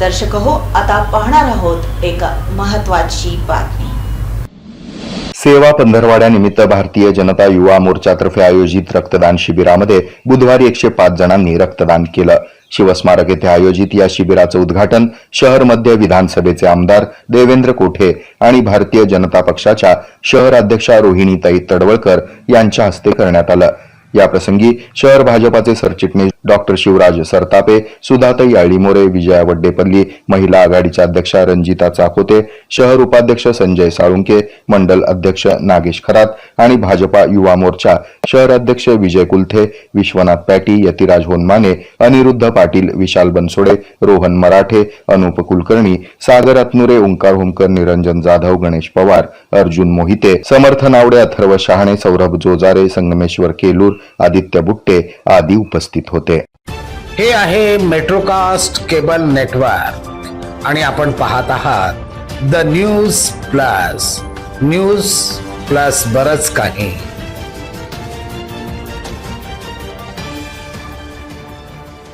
दर्शक हो आता पाहणार आहोत एक महत्वाची बातमी. सेवा पंधरवाड्यानिमित्त भारतीय जनता युवा मोर्चातर्फे आयोजित रक्तदान शिबिरामध्ये बुधवारी एकशे पाच जणांनी रक्तदान केलं. शिवस्मारक येथे आयोजित या शिबिराचं उद्घाटन शहर मध्य विधानसभेचे आमदार देवेंद्र कोठे आणि भारतीय जनता पक्षाच्या शहर अध्यक्षा रोहिणीताई तडवळकर यांच्या हस्ते करण्यात आलं. याप्रसंगी शहर भाजपाचे सरचिटणीस डॉक्टर शिवराज सरतापे सुधाताई आळीमोरे विजया वड्डेपल्ली महिला आघाडीच्या अध्यक्षा रंजिता चाकोते शहर उपाध्यक्ष संजय साळुंके मंडल अध्यक्ष नागेश खरात आणि भाजपा युवा मोर्चा शहर अध्यक्ष विजय कुलथे विश्वनाथ पॅटी यतिराज होनमाने अनिरुद्ध पाटील विशाल बनसोडे रोहन मराठे अनुप कुलकर्णी सागर अतनुरे ओंकार होमकर निरंजन जाधव गणेश पवार अर्जुन मोहिते समर्थ नावडे अथर्व शहाणे सौरभ जोजारे संगमेश्वर केलूर आदित्य बुट्टे आदी उपस्थित होते. हे आहे मेट्रोकास्ट केबल नेटवर्क आणि आपण पाहत आहात the news plus news plus बरच काही.